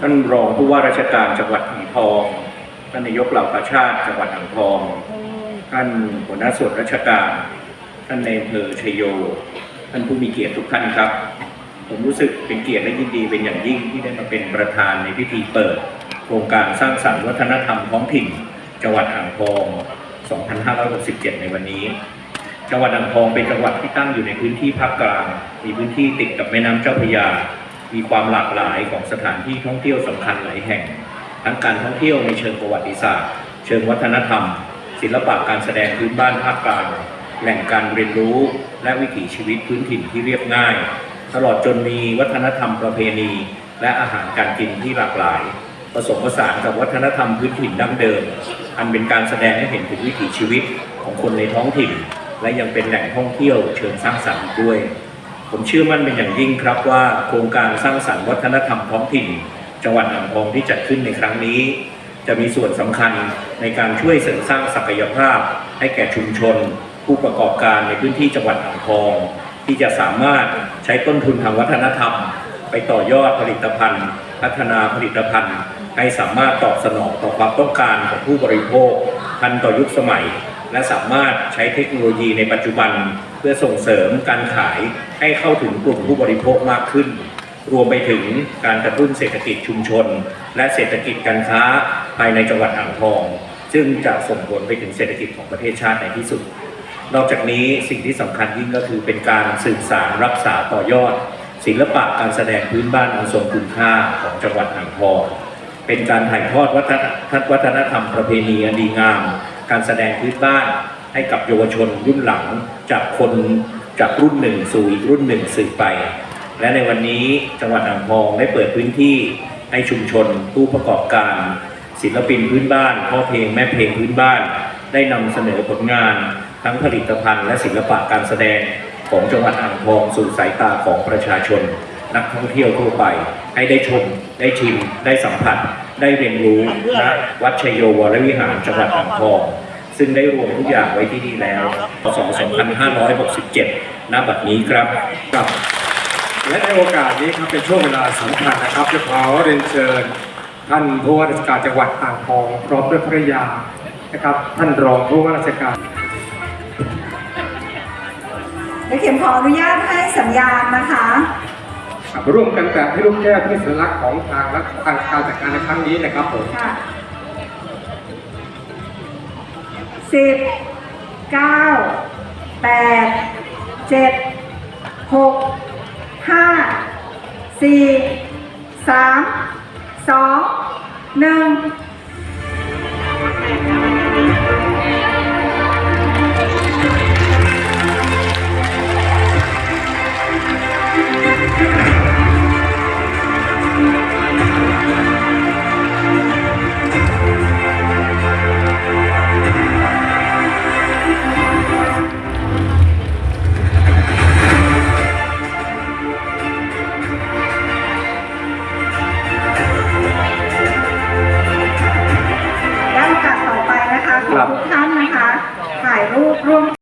ท่านรองผู้ว่าราชการจังหวัดอ่างทองท่านนายกเหล่ากาชาติจังหวัดอ่างทอง ท่านหัวหน้าส่วนราชการ ท่านในอำเภอชัยโย ท่านผู้มีเกียรติทุกท่านครับ ผมรู้สึกเป็นเกียรติและยินดีเป็นอย่างยิ่งที่ได้มาเป็นประธานในพิธีเปิด โครงการสร้างสรรค์วัฒนธรรมท้องถิ่น จังหวัดอ่างทอง 2567 ในวันนี้ จังหวัดอ่างทองเป็นจังหวัดที่ตั้งอยู่ในพื้นที่ภาคกลาง มีพื้นที่ติดกับแม่น้ำเจ้าพระยา มีความหลากหลายของสถานที่ท่องเที่ยวสำคัญหลายแห่ง ทั้งการท่องเที่ยวในเชิงประวัติศาสตร์ เชิงวัฒนธรรม ศิลปะการแสดงพื้นบ้านภาคกลางแหล่งการเรียนรู้และวิถีชีวิตพื้นถิ่นที่เรียบง่าย ตลอดจนมีวัฒนธรรมประเพณี และอาหารการกินที่หลากหลาย ผสมผสานกับวัฒนธรรมพื้นถิ่นดั้งเดิม อันเป็นการแสดงให้เห็นถึงวิถีชีวิตของคนในท้องถิ่น และยังเป็นแหล่งท่องเที่ยวเชิงสร้างสรรค์ด้วย ผมเชื่อมั่นเป็นอย่างยิ่งครับว่าโครงการสร้างสรรค์วัฒนธรรมท้องถิ่น จังหวัดอ่างทองที่จัดขึ้นในครั้งนี้ จะมีส่วนสำคัญในการช่วยเสริมสร้างศักยภาพ ให้แก่ชุมชน ผู้ประกอบการในพื้นที่จังหวัดอ่างทอง ที่จะสามารถใช้ต้นทุนทางวัฒนธรรม ไปต่อยอดผลิตภัณฑ์ พัฒนาผลิตภัณฑ์ ให้สามารถตอบสนองต่อความต้องการของผู้บริโภคทันต่อยุคสมัย และสามารถใช้เทคโนโลยีในปัจจุบันเพื่อส่งเสริมการขายให้เข้าถึงกลุ่มผู้บริโภคมากขึ้น รวมไปถึงการกระตุ้นเศรษฐกิจชุมชน และเศรษฐกิจการค้าภายในจังหวัดอ่างทอง ซึ่งจะส่งผลไปถึงเศรษฐกิจของประเทศชาติในที่สุด นอกจากนี้สิ่งที่สำคัญยิ่งก็คือเป็นการสืบสารรักษาต่อยอด ศิลปะการแสดงพื้นบ้านอันทรงคุณค่าของจังหวัดอ่างทองเป็นการถ่ายทอดวัฒนวัฒนธรรมประเพณีอันดีงาม การแสดงพื้นบ้านให้กับเยาวชนรุ่นหลังจากคนจากรุ่นหนึ่งสู่อีกรุ่นหนึ่งสืบไป และในวันนี้จังหวัดอ่างทองได้เปิดพื้นที่ให้ชุมชนผู้ประกอบการ ศิลปินพื้นบ้านพ่อเพลงแม่เพลงพื้นบ้าน ได้นำเสนอผลงาน ทั้งผลิตภัณฑ์และศิลปะการแสดงของจังหวัดอ่างทองสู่สายตาของประชาชน นักท่องเที่ยวทั่วไป ให้ได้ชม ได้ชิม ได้สัมผัส ได้เรียนรู้ณวัดชัยโยวรวิหารจังหวัดอ่างทองซึ่งได้รวมทุกอย่างไว้ที่นี่แล้วพศ2567ณบัดนี้ครับครับ และในโอกาสนี้ครับเป็นช่วงเวลาสำคัญนะครับจะขอเรียนเชิญ ท่านผู้ว่าราชการจังหวัดอ่างทองพร้อมด้วยภรรยานะครับ ท่านรองผู้ว่าราชการเดี๋ยวเข็มขออนุญาตให้สัญญาณนะคะค ร่วมกันแตะให้ลูกแก้วที่สัญลักษณ์ของทางรัฐทางการจัดการในครั้งนี้นะครับผมค่ะสิบเก้าแปดเจ็ดหกห้าสี่สามสองหนึ่ง room